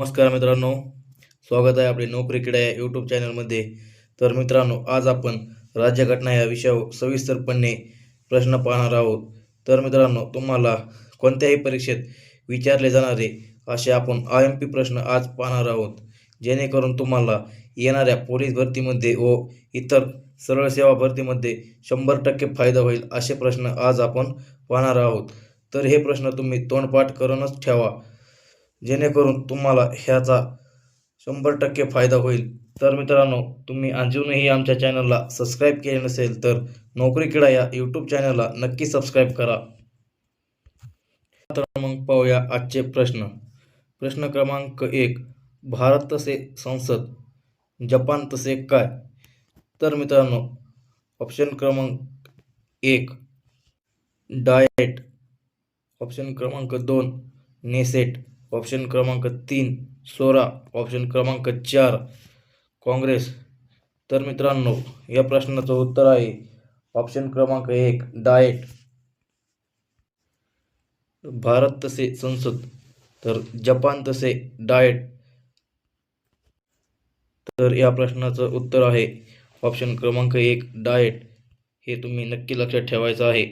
नमस्कार मित्रांनो स्वागत आहे आपले नोकरी किडा या यूट्यूब चॅनलमध्ये. तर मित्रांनो आज आपण राज्यघटना या विषयावर सविस्तरपणे प्रश्न पाहणार आहोत. तर मित्रांनो तुम्हाला कोणत्याही परीक्षेत विचारले जाणारे असे आपण आय एम पी प्रश्न आज पाहणार आहोत. जेणेकरून तुम्हाला येणाऱ्या पोलीस भरतीमध्ये व इतर सरळ सेवा भरतीमध्ये शंभर टक्के फायदा होईल असे प्रश्न आज आपण पाहणार आहोत. तर हे प्रश्न तुम्ही तोंडपाठ करूनच ठेवा. जेणेकरून तुम्हाला ह्याचा शंभर टक्के फायदा होईल. तर मित्रांनो तुम्ही अजूनही आमच्या चॅनलला सबस्क्राईब केले नसेल तर नोकरी किडा या यूट्यूब चॅनलला नक्की सबस्क्राईब करा. तर मग पाहूया आजचे प्रश्न. प्रश्न क्रमांक एक भारत तसे संसद जपान तसे काय? तर मित्रांनो ऑप्शन क्रमांक एक डायट ऑप्शन क्रमांक दोन नेसेट. ऑप्शन क्रमांक तीन सोळा ऑप्शन क्रमांक चार काँग्रेस. तर मित्रांनो या प्रश्नाचं उत्तर आहे ऑप्शन क्रमांक एक डाएट भारत तसे संसद तर जपान तसे डाएट तर या प्रश्नाचं उत्तर आहे ऑप्शन क्रमांक एक डाएट हे तुम्ही नक्की लक्षात ठेवायचं आहे.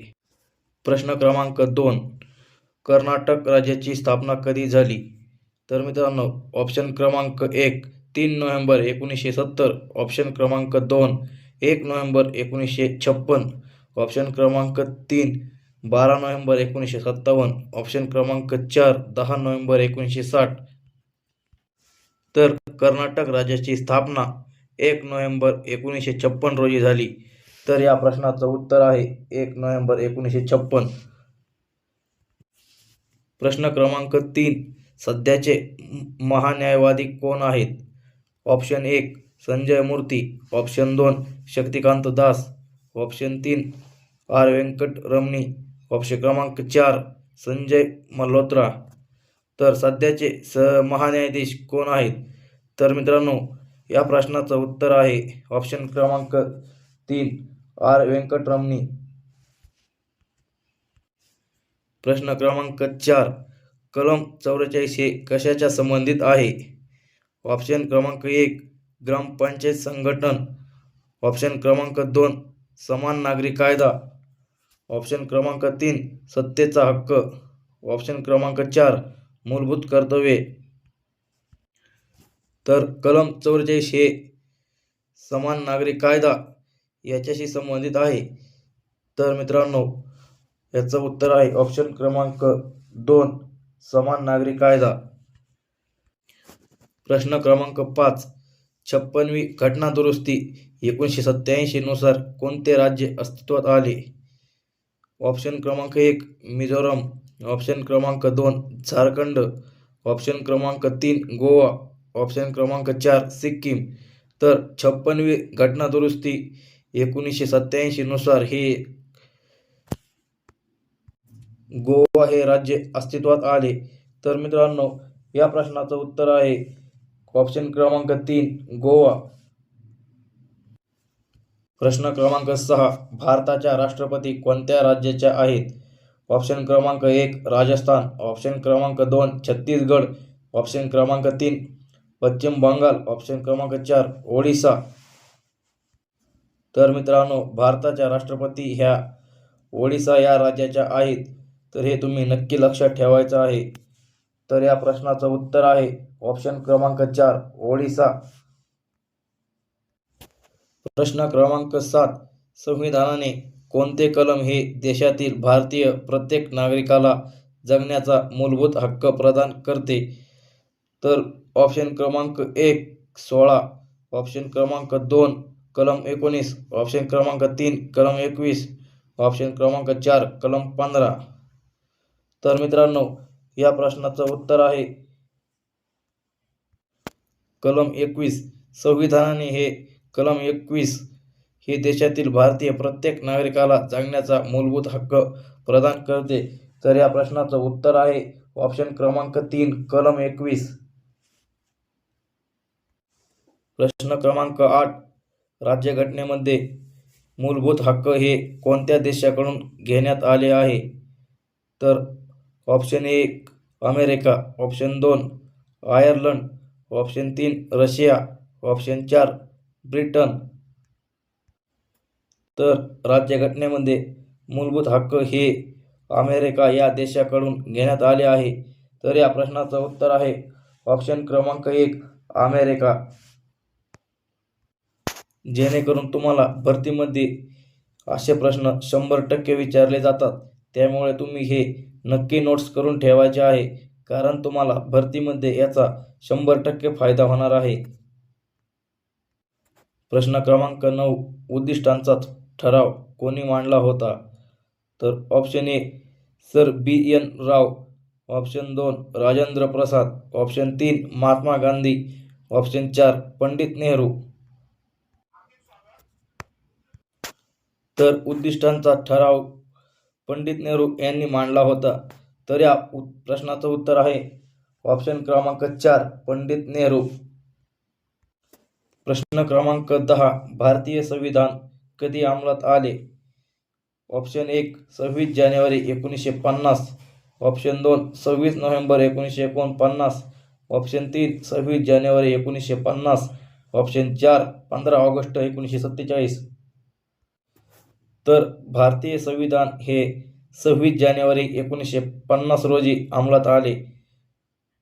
प्रश्न क्रमांक दोन कर्नाटक राज्याची स्थापना कधी झाली? तर मित्रांनो ऑप्शन क्रमांक एक तीन नोव्हेंबर एकोणीसशे सत्तर. ऑप्शन क्रमांक दोन एक नोव्हेंबर एकोणीसशे छप्पन. ऑप्शन क्रमांक तीन बारा नोव्हेंबर एकोणीसशे सत्तावन्न. ऑप्शन क्रमांक चार दहा नोव्हेंबर एकोणीसशे साठ. तर कर्नाटक राज्याची स्थापना एक नोव्हेंबर एकोणीसशे छप्पन रोजी झाली. तर या प्रश्नाचं उत्तर आहे एक नोव्हेंबर एकोणीसशे छप्पन. प्रश्न क्रमांक तीन. सध्याचे महान्यायवादी कोण आहेत? ऑप्शन एक संजय मूर्ती. ऑप्शन दोन शक्तिकांत दास. ऑप्शन तीन आर व्यंकट रमणी. ऑप्शन क्रमांक चार संजय मल्होत्रा. तर सध्याचे स महान्यायाधीश कोण आहेत? तर मित्रांनो या प्रश्नाचं उत्तर आहे ऑप्शन क्रमांक तीन आर व्यंकटरमणी प्रश्न क्रमांक चार कलम चौवेचाळीस हे कशाच्या संबंधित आहे? ऑप्शन क्रमांक एक ग्रामपंचायत संघटन. ऑप्शन क्रमांक दोन समान नागरी कायदा. ऑप्शन क्रमांक तीन सत्तेचा हक्क. ऑप्शन क्रमांक चार मूलभूत कर्तव्ये. तर कलम चौवेचाळीस हे समान नागरी कायदा याच्याशी संबंधित आहे. तर मित्रांनो याचं उत्तर आहे. ऑप्शन क्रमांक दोन समान नागरी कायदा. प्रश्न क्रमांक पाच छप्पनवी घटना दुरुस्ती एकोणीसशे सत्याऐंशी नुसार कोणते राज्य अस्तित्वात आले? ऑप्शन क्रमांक एक मिझोरम. ऑप्शन क्रमांक दोन झारखंड. ऑप्शन क्रमांक तीन गोवा. ऑप्शन क्रमांक चार सिक्कीम. तर छप्पनवी घटना दुरुस्ती एकोणीसशे सत्याऐंशी नुसार हे गोवा हे राज्य अस्तित्वात आले. तर मित्रांनो या प्रश्नाचं उत्तर आहे ऑप्शन क्रमांक तीन गोवा. प्रश्न क्रमांक सहा भारताच्या राष्ट्रपती कोणत्या राज्याच्या आहेत? ऑप्शन क्रमांक एक राजस्थान. ऑप्शन क्रमांक दोन छत्तीसगड. ऑप्शन क्रमांक तीन पश्चिम बंगाल. ऑप्शन क्रमांक चार ओडिसा. तर मित्रांनो भारताच्या राष्ट्रपती ह्या ओडिसा या राज्याच्या आहेत. तर हे तुम्ही नक्की लक्षात ठेवायचं आहे. तर या प्रश्नाचं उत्तर आहे ऑप्शन क्रमांक चार ओडिसा. प्रश्न क्रमांक सात संविधानाने कोणते कलम हे देशातील भारतीय प्रत्येक नागरिकाला जगण्याचा मूलभूत हक्क प्रदान करते? तर ऑप्शन क्रमांक एक सोळा. ऑप्शन क्रमांक दोन कलम एकोणीस. ऑप्शन क्रमांक तीन कलम एकवीस. ऑप्शन क्रमांक चार कलम पंधरा. तर मित्रांनो या प्रश्नाचं उत्तर आहे. कलम एकवीस संविधानाने हे कलम एकवीस हे देशातील भारतीय प्रत्येक नागरिकाला जगण्याचा मूलभूत हक्क प्रदान करते. तर या प्रश्नाचं उत्तर आहे ऑप्शन क्रमांक तीन कलम एकवीस. प्रश्न क्रमांक आठ राज्यघटनेमध्ये मूलभूत हक्क हे कोणत्या देशाकडून घेण्यात आले आहे? तर ऑप्शन एक अमेरिका. ऑप्शन दोन आयर्लंड. ऑप्शन तीन रशिया. ऑप्शन चार ब्रिटन. तर राज्यघटनेमध्ये मूलभूत हक्क हे अमेरिका या देशाकडून घेण्यात आले आहे. तर या प्रश्नाचं उत्तर आहे ऑप्शन क्रमांक एक अमेरिका. जेणेकरून तुम्हाला भरतीमध्ये असे प्रश्न शंभर टक्के विचारले जातात. त्यामुळे तुम्ही हे नक्की नोट्स करून ठेवायचे आहे. कारण तुम्हाला भरतीमध्ये याचा शंभर टक्के फायदा होणार आहे. प्रश्न क्रमांक नऊ उद्दिष्टांचा ठराव कोणी मांडला होता? तर option A sir B N Rau. Option दोन राजेंद्र प्रसाद. ऑप्शन तीन महात्मा गांधी. ऑप्शन चार पंडित नेहरू. तर उद्दिष्टांचा ठराव पंडित नेहरू यांनी मांडला होता. तर या प्रश्नाचं उत्तर आहे. ऑप्शन क्रमांक चार पंडित नेहरू. प्रश्न क्रमांक दहा भारतीय संविधान कधी अंमलात आले? ऑप्शन एक सव्वीस जानेवारी एकोणीसशे पन्नास. ऑप्शन दोन सव्वीस नोव्हेंबर एकोणीसशे एकोणपन्नास. ऑप्शन तीन सव्वीस जानेवारी एकोणीसशे पन्नास. ऑप्शन चार पंधरा ऑगस्ट एकोणीसशे सत्तेचाळीस. तर भारतीय संविधान हे सव्वीस जानेवारी एकोणीसशे पन्नास रोजी अंमलात आले.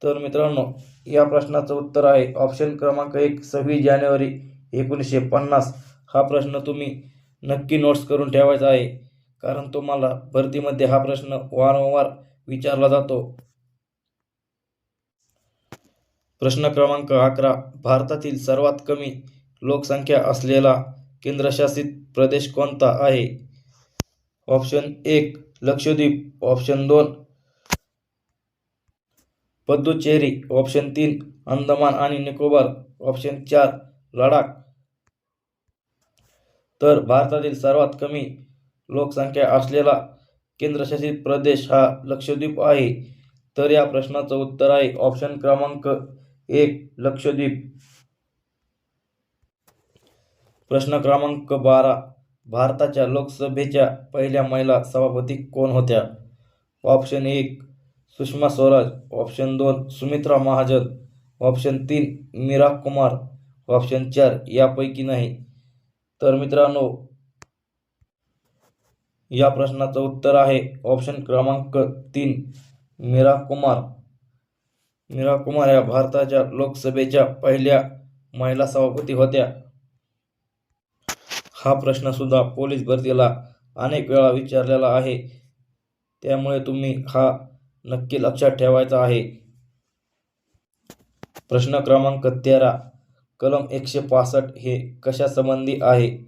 तर मित्रांनो या प्रश्नाचं उत्तर आहे ऑप्शन क्रमांक एक सव्वीस जानेवारी एकोणीसशे पन्नास. हा प्रश्न तुम्ही नक्की नोट्स करून ठेवायचा आहे. कारण तुम्हाला भरतीमध्ये हा प्रश्न वारंवार विचारला जातो. प्रश्न क्रमांक अकरा भारतातील सर्वात कमी लोकसंख्या असलेला केंद्रशासित प्रदेश कोणता आहे? ऑप्शन एक लक्षद्वीप ऑप्शन दोन पद्दुचेरी ऑप्शन तीन अंदमान आणि निकोबार ऑप्शन चार लडाख. तर भारतातील सर्वात कमी लोकसंख्या असलेला केंद्रशासित प्रदेश हा लक्षद्वीप आहे. तर या प्रश्नाचं उत्तर आहे ऑप्शन क्रमांक एक लक्षद्वीप. प्रश्न क्रमांक बारा. भारताच्या लोकसभेच्या पहिल्या महिला सभापती कोण होत्या? ऑप्शन एक सुषमा स्वराज. ऑप्शन दोन सुमित्रा महाजन. ऑप्शन तीन मीरा कुमार. ऑप्शन चार यापैकी नाही. तर मित्रांनो या प्रश्नाचं उत्तर आहे ऑप्शन क्रमांक तीन मीरा कुमार. मीरा कुमार या भारताच्या लोकसभेच्या पहिल्या महिला सभापती होत्या. हा प्रश्न सुद्धा पोलीस भरतीला अनेक वेळा विचारलेला आहे. त्यामुळे तुम्ही हा नक्की लक्षात ठेवायचा आहे. प्रश्न क्रमांक तेरा कलम एकशे पासष्ट हे कशासंबंधी आहे?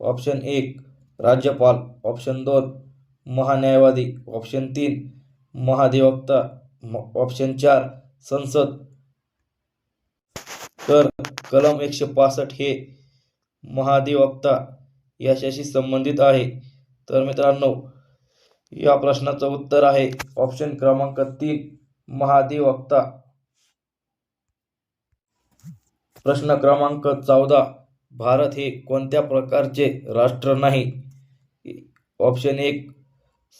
ऑप्शन एक राज्यपाल. ऑप्शन दोन महान्यायवादी. ऑप्शन तीन महाधिवक्ता. म- ऑप्शन चार संसद. तर कलम एकशे पासष्ट हे महाधिवक्ता याच्याशी संबंधित आहे. तर मित्रांनो या प्रश्नाचं उत्तर आहे ऑप्शन क्रमांक तीन महाधिवक्ता. प्रश्न क्रमांक चौदा भारत हे कोणत्या प्रकारचे राष्ट्र नाही? ऑप्शन एक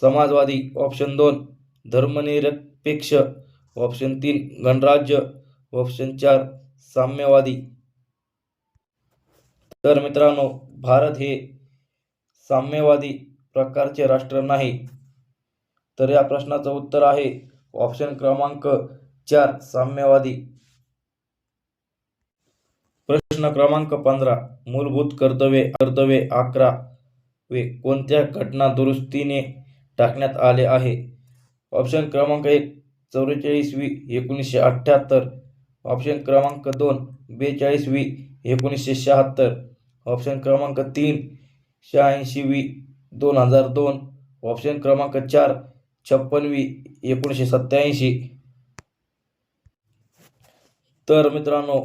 समाजवादी. ऑप्शन दोन धर्मनिरपेक्ष. ऑप्शन तीन गणराज्य. ऑप्शन चार साम्यवादी. तर मित्रांनो भारत हे साम्यवादी प्रकारचे राष्ट्र नाही. तर या प्रश्नाचं उत्तर आहे ऑप्शन क्रमांक चार साम्यवादी. प्रश्न क्रमांक पंधरा मूलभूत कर्तव्ये कर्तव्ये अकरा वे कोणत्या घटना दुरुस्तीने टाकण्यात आले आहे? ऑप्शन क्रमांक एक चौवेचाळीसवी एकोणीसशे अठ्ठ्याहत्तर. ऑप्शन क्रमांक दोन बेचाळीस वी एकोणीसशे शहात्तर. ऑप्शन क्रमांक तीन शहाऐंशी वी दोन हजार दोन. ऑप्शन क्रमांक चार छप्पनवी एकोणीसशे सत्याऐंशी तर मित्रांनो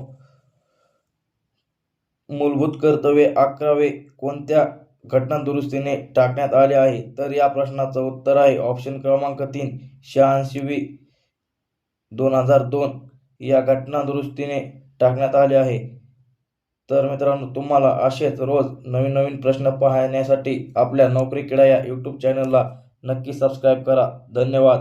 मूलभूत कर्तव्ये अकरावे कोणत्या घटना दुरुस्तीने टाकण्यात आले आहे? तर या प्रश्नाचं उत्तर आहे ऑप्शन क्रमांक तीन शहाऐंशी वी दोन हजार दोन. या घटना दुरुस्तीने टाकण्यात आले आहे. तर मित्रांनो तुम्हाला असेच रोज नवीन नवीन प्रश्न पाहण्यासाठी आपल्या नोकरी किडा या यूट्यूब चॅनलला नक्की सबस्क्राईब करा. धन्यवाद.